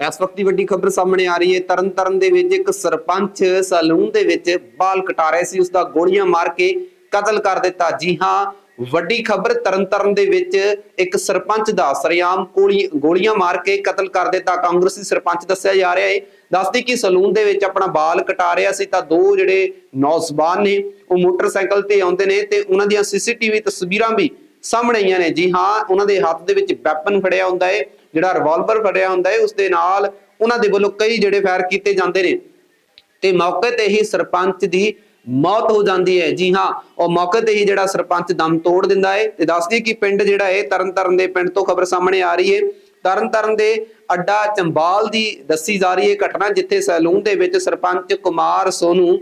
ਇਸ ਵਕਤ ਦੀ ਵੱਡੀ ਖਬਰ ਸਾਹਮਣੇ ਆ ਰਹੀ ਹੈ। ਤਰਨਤਾਰਨ ਦੇ ਵਿੱਚ ਇੱਕ ਸਰਪੰਚ ਸਲੂਨ ਦੇ ਵਿੱਚ ਬਾਲ ਕਟਾ ਰਿਹਾ ਸੀ। ਉਸ ਦਾ ਗੋਲੀਆਂ ਮਾਰ ਕੇ ਕਤਲ ਕਰ ਦਿੱਤਾ। ਜੀ ਹਾਂ, ਵੱਡੀ ਖਬਰ ਤਰਨਤਾਰਨ ਦੇ ਵਿੱਚ ਇੱਕ ਸਰਪੰਚ ਦਾ ਸਰਿਆਮ ਗੋਲੀ, ਗੋਲੀਆਂ ਮਾਰ ਕੇ ਕਤਲ ਕਰ ਦਿੱਤਾ। ਕਾਂਗਰਸੀ ਸਰਪੰਚ ਦੱਸਿਆ ਜਾ ਰਿਹਾ ਹੈ। ਦੱਸਦੀ ਕਿ ਸਲੂਨ ਦੇ ਵਿੱਚ ਆਪਣਾ ਬਾਲ ਕਟਾ ਰਿਹਾ ਸੀ ਤਾਂ ਦੋ ਜਿਹੜੇ ਨੌਜਵਾਨ ਨੇ, ਉਹ ਮੋਟਰਸਾਈਕਲ ਤੇ ਆਉਂਦੇ ਨੇ ਤੇ ਉਹਨਾਂ ਦੀਆਂ ਸੀਸੀਟੀਵੀ ਤਸਵੀਰਾਂ ਵੀ ਸਾਹਮਣੇ ਆਈਆਂ ਨੇ। ਜੀ ਹਾਂ, ਉਹਨਾਂ ਦੇ ਹੱਥ ਦੇ ਵਿੱਚ ਵੈਪਨ ਫੜਿਆ ਹੁੰਦਾ ਹੈ ਜਿਹੜਾ ਰਿਵਾਲਵਰ ਫੜਿਆ ਹੁੰਦਾ ਹੈ ਉਸ ਦੇ ਨਾਲ ਉਹਨਾਂ ਦੇ ਵੱਲੋਂ ਕਈ ਜਿਹੜੇ ਫਾਇਰ ਕੀਤੇ ਜਾਂਦੇ ਨੇ। ਤੇ ਮੌਕੇ ਤੇ ਹੀ ਸਰਪੰਚ ਦੀ ਮੌਤ ਹੋ ਜਾਂਦੀ ਹੈ ਜੀ ਹਾਂ, ਉਹ ਮੌਕੇ ਤੇ ਹੀ ਜਿਹੜਾ ਸਰਪੰਚ ਦਮ ਤੋੜ ਦਿੰਦਾ ਹੈ ਤੇ ਦੱਸਦੀ ਕਿ ਪਿੰਡ ਜਿਹੜਾ ਹੈ ਤਰਨਤਾਰਨ ਦੇ ਪਿੰਡ ਤੋਂ ਖਬਰ ਸਾਹਮਣੇ ਆ ਰਹੀ ਹੈ ਤਰਨਤਾਰਨ ਦੇ ਅੱਡਾ ਚੰਬਾਲ ਦੀ ਦੱਸੀ ਜਾ ਰਹੀ ਹੈ ਘਟਨਾ, ਜਿੱਥੇ ਸੈਲੂਨ ਦੇ ਵਿੱਚ ਸਰਪੰਚ ਕੁਮਾਰ ਸੋਨੂ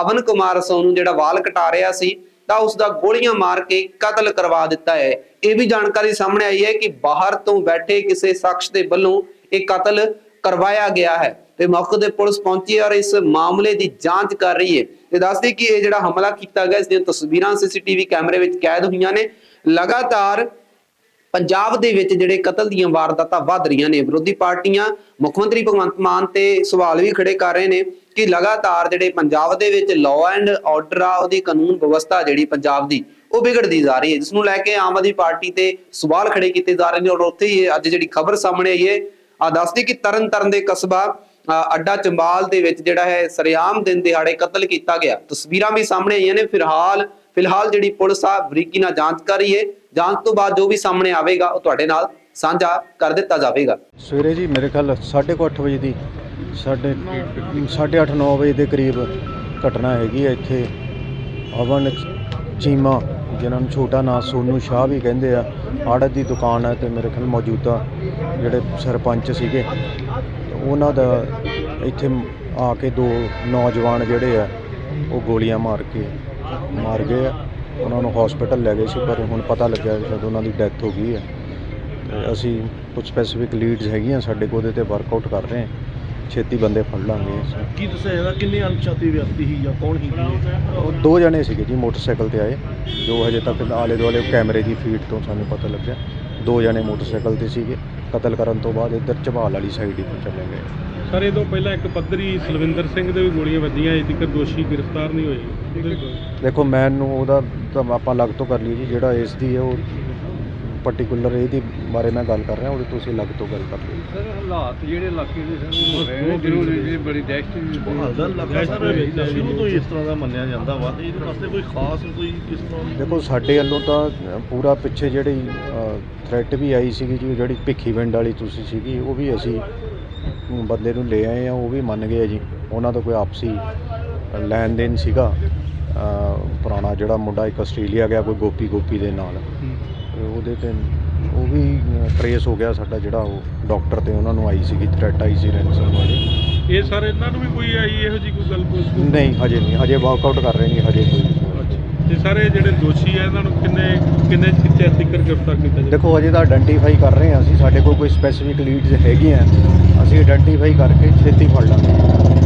ਅਵਨ ਕੁਮਾਰ ਸੋਨੂ ਜਿਹੜਾ ਵਾਲ ਕਟਾ ਰਿਹਾ ਸੀ। ਤਾਂ ਉਸ ਦਾ ਗੋਲੀਆਂ ਮਾਰ ਕੇ ਕਤਲ ਕਰਵਾ ਦਿੱਤਾ ਹੈ। ਇਹ ਵੀ ਜਾਣਕਾਰੀ ਸਾਹਮਣੇ ਆਈ ਹੈ ਕਿ ਬਾਹਰ ਤੋਂ ਬੈਠੇ ਕਿਸੇ ਸ਼ਖਸ ਦੇ ਵੱਲੋਂ ਇਹ ਕਤਲ ਕਰਵਾਇਆ ਗਿਆ ਹੈ ਤੇ ਮੌਕੇ ਤੇ ਪੁਲਿਸ ਪਹੁੰਚੀ ਔਰ ਇਸ ਮਾਮਲੇ ਦੀ ਜਾਂਚ ਕਰ ਰਹੀ ਹੈ। ਤੇ ਦੱਸਦੀ ਕਿ ਇਹ ਜਿਹੜਾ ਹਮਲਾ ਕੀਤਾ ਗਿਆ, ਇਸ ਦੀਆਂ ਤਸਵੀਰਾਂ ਸੀਸੀਟੀਵੀ ਕੈਮਰੇ ਵਿੱਚ ਕੈਦ ਹੋਈਆਂ ਨੇ। ਲਗਾਤਾਰ ਪੰਜਾਬ ਦੇ ਵਿੱਚ ਜਿਹੜੇ ਕਤਲ ਦੀਆਂ ਵਾਰਦਾਤਾਂ ਵੱਧ ਰਹੀਆਂ ਨੇ, ਵਿਰੋਧੀ ਪਾਰਟੀਆਂ, ਮੁੱਖ ਮੰਤਰੀ ਭਗਵੰਤ ਮਾਨ ਤੇ ਸਵਾਲ ਵੀ ਖੜੇ ਕਰ ਰਹੇ ਨੇ। ਕਿ ਲਗਾਤਾਰ ਜਿਹੜੇ ਪੰਜਾਬ ਦੇ ਵਿੱਚ ਲਾਅ ਐਂਡ ਆਰਡਰ ਆ, ਉਹਦੀ ਕਾਨੂੰਨ ਵਿਵਸਥਾ ਜਿਹੜੀ ਪੰਜਾਬ ਦੀ, ਉਹ ਵਿਗੜਦੀ ਜਾ ਰਹੀ ਹੈ। ਜਿਸ ਨੂੰ ਲੈ ਕੇ ਆਮ ਆਦਮੀ ਪਾਰਟੀ ਤੇ ਸਵਾਲ ਖੜੇ ਕੀਤੇ ਜਾ ਰਹੇ ਨੇ ਔਰ ਉੱਥੇ ਹੀ ਅੱਜ ਜਿਹੜੀ ਖਬਰ ਸਾਹਮਣੇ ਆਈ ਹੈ ਆ ਦੱਸਦੀ ਕਿ ਤਰਨ ਤਾਰਨ ਦੇ ਕਸਬਾ ਅੱਡਾ ਚੰਬਾਲ ਦੇ ਵਿੱਚ ਜਿਹੜਾ ਹੈ, ਸਰਿਆਮ ਦਿਨ ਦਿਹਾੜੇ ਕਤਲ ਕੀਤਾ ਗਿਆ। ਤਸਵੀਰਾਂ ਵੀ ਸਾਹਮਣੇ ਆਈਆਂ ਨੇ। ਫਿਲਹਾਲ ਫਿਲਹਾਲ ਜਿਹੜੀ ਪੁਲਿਸ ਆ, ਬਰੀਕੀ ਨਾਲ ਜਾਂਚ ਕਰ ਰਹੀ ਹੈ। ਜਾਂਚ ਤੋਂ ਬਾਅਦ ਜੋ ਵੀ ਸਾਹਮਣੇ ਆਵੇਗਾ, ਉਹ ਤੁਹਾਡੇ ਨਾਲ ਸਾਂਝਾ ਕਰ ਦਿੱਤਾ ਜਾਵੇਗਾ। ਸਵੇਰੇ ਜੀ ਮੇਰੇ ਖਿਆਲ 8:30 ਵਜੇ ਦੀ ਸਾਢੇ 8:30 9 ਵਜੇ ਦੇ ਕਰੀਬ ਘਟਨਾ ਹੈਗੀ ਹੈ ਇੱਥੇ। ਅਵਨ ਚੀਮਾ, ਜਿਨ੍ਹਾਂ ਨੂੰ ਛੋਟਾ ਨਾਂ ਸੋਨੂ ਸ਼ਾਹ ਵੀ ਕਹਿੰਦੇ ਆ, ਆੜਤ ਦੀ ਦੁਕਾਨ ਹੈ ਤੇ ਮੇਰੇ ਖਿਆਲ ਮੌਜੂਦਾ ਜਿਹੜੇ ਸਰਪੰਚ ਸੀਗੇ। ਉਹਨਾਂ ਦਾ ਇੱਥੇ ਆ ਕੇ ਦੋ ਨੌਜਵਾਨ ਜਿਹੜੇ ਆ, ਉਹ ਗੋਲੀਆਂ ਮਾਰ ਕੇ ਮਾਰ ਗਏ ਆ। ਉਹਨਾਂ ਨੂੰ ਹਸਪੀਟਲ ਲੈ ਗਏ ਸੀ, ਪਰ ਹੁਣ ਪਤਾ ਲੱਗਿਆ ਕਿ ਸ਼ਾਇਦ ਉਹਨਾਂ ਦੀ ਡੈਥ ਹੋ ਗਈ ਹੈ ਤੇ ਅਸੀਂ ਕੁਝ ਸਪੈਸੀਫਿਕ ਲੀਡਸ ਹੈਗੀਆਂ ਸਾਡੇ ਕੋਲ, ਉਹਦੇ ਤੇ ਵਰਕਆਊਟ ਕਰ ਰਹੇ ਹਾਂ। ਛੇਤੀ ਬੰਦੇ ਫੜ ਲਾਂਗੇ। ਕੀ ਦੱਸਿਆ ਜਾਂਦਾ? ਕਿੰਨੇ ਅਣਪਛਾਤੇ ਵਿਅਕਤੀ ਸੀ ਜਾਂ ਕੌਣ ਸੀ? ਉਹ ਦੋ ਜਣੇ ਸੀਗੇ ਜੀ ਮੋਟਰਸਾਈਕਲ ਤੇ ਆਏ। ਜੋ ਹਜੇ ਤੱਕ ਆਲੇ ਦੁਆਲੇ ਕੈਮਰੇ ਦੀ ਫੀਡ ਤੋਂ ਸਾਨੂੰ ਪਤਾ ਲੱਗਿਆ। ਦੋ ਜਣੇ ਮੋਟਰਸਾਈਕਲ ਤੇ ਸੀਗੇ। ਕਤਲ ਕਰਨ ਤੋਂ ਬਾਅਦ ਇੱਧਰ ਝਬਾਲ ਵਾਲੀ ਸਾਈਡ ਹੀ ਚਲੇ ਗਏ। ਸਰ ਇਹ ਤੋਂ ਪਹਿਲਾਂ ਇੱਕ ਪੱਧਰੀ ਸਲਵਿੰਦਰ ਸਿੰਘ ਦੇ ਵੀ ਗੋਲੀਆਂ ਵੱਜੀਆਂ। ਅਜੇ ਤੱਕ ਦੋਸ਼ੀ ਗ੍ਰਿਫਤਾਰ ਨਹੀਂ ਹੋਏ। ਦੇਖੋ ਮੈਨ ਨੂੰ ਉਹਦਾ ਤਾਂ ਆਪਾਂ ਅਲੱਗ ਤੋਂ ਕਰ ਲਈ ਜੀ। ਜਿਹੜਾ ਇਸ ਦੀ ਹੈ ਉਹ ਪਾਰਟਿਕੂਲਰ ਇਹਦੀ ਬਾਰੇ ਮੈਂ ਗੱਲ ਕਰ ਰਿਹਾ ਉਹਦੇ ਤੁਸੀਂ ਅਲੱਗ ਤੋਂ ਗੱਲ ਕਰ ਲਿਓ ਸਰ ਹਾਲਾਤ ਜਿਹੜੇ ਇਲਾਕੇ ਦੇ ਸਨ ਹੋ ਰਹੇ ਨੇ ਜ਼ਰੂਰ ਇਹ ਬੜੀ ਦਹਿਸ਼ਤ ਸਰ ਸ਼ੁਰੂ ਤੋਂ ਇਸ ਤਰ੍ਹਾਂ ਦਾ ਮੰਨਿਆ ਜਾਂਦਾ ਵਾ ਤੇ ਇਹਦੇ ਵਾਸਤੇ ਕੋਈ ਖਾਸ ਕੋਈ ਕਿਸ ਤਰ੍ਹਾਂ ਦੇਖੋ ਸਾਡੇ ਵੱਲੋਂ ਤਾਂ ਪੂਰਾ ਪਿੱਛੇ ਜਿਹੜੀ ਥ੍ਰੈਟ ਵੀ ਆਈ ਸੀਗੀ ਜੀ ਜਿਹੜੀ ਭਿੱਖੀ ਵਿੰਡ ਵਾਲੀ ਤੁਸੀਂ ਸੀਗੀ ਉਹ ਵੀ ਅਸੀਂ ਬੰਦੇ ਨੂੰ ਲੈ ਆਏ ਆ ਉਹ ਵੀ ਮੰਨ ਗਏ ਆ ਜੀ। ਉਹਨਾਂ ਦਾ ਕੋਈ ਆਪਸੀ ਲੈਣ ਦੇਣ ਸੀਗਾ। ਪੁਰਾਣਾ ਜਿਹੜਾ ਮੁੰਡਾ ਇੱਕ ਆਸਟ੍ਰੇਲੀਆ ਗਿਆ ਕੋਈ ਗੋਪੀ ਗੋਪੀ ਦੇ ਨਾਲ। ਤੇ ਉਹਦੇ ਤੇ ਉਹ ਵੀ ਟਰੇਸ ਹੋ ਗਿਆ ਸਾਡਾ ਜਿਹੜਾ ਉਹ ਡਾਕਟਰ ਤੇ ਉਹਨਾਂ ਨੂੰ ਆਈ ਸੀਗੀ ਥ੍ਰੈਟ ਆਈ ਸੀ ਰੈਂਸਮ ਵਾਲੀ। ਇਹ ਸਰ ਇਹਨਾਂ ਨੂੰ ਵੀ ਕੋਈ ਆਈ ਇਹੋ ਜੀ ਕੋਈ ਗੱਲ ਕੋਈ ਨਹੀਂ ਹਜੇ ਨਹੀਂ ਹਜੇ ਵਰਕਆਊਟ ਕਰ ਰਹੇ ਨਹੀਂ ਹਜੇ ਕੋਈ। ਤੇ ਸਰ ਜਿਹੜੇ ਦੋਸ਼ੀ ਆ ਇਹਨਾਂ ਨੂੰ ਕਿੰਨੇ ਕਿੰਨੇ ਚਿਰ ਤੱਕ ਗ੍ਰਿਫਤਾਰ ਕੀਤਾ ਜਾਵੇ? ਦੇਖੋ ਅਜੇ ਤਾਂ ਆਇਡੈਂਟੀਫਾਈ ਕਰ ਰਹੇ ਹਾਂ ਅਸੀਂ ਸਾਡੇ ਕੋਲ ਕੋਈ ਸਪੈਸੀਫਿਕ ਲੀਡਸ ਹੈਗੀਆਂ। ਅਸੀਂ ਆਇਡੈਂਟੀਫਾਈ ਕਰਕੇ ਛੇਤੀ ਫੜ ਲਾਂਗੇ।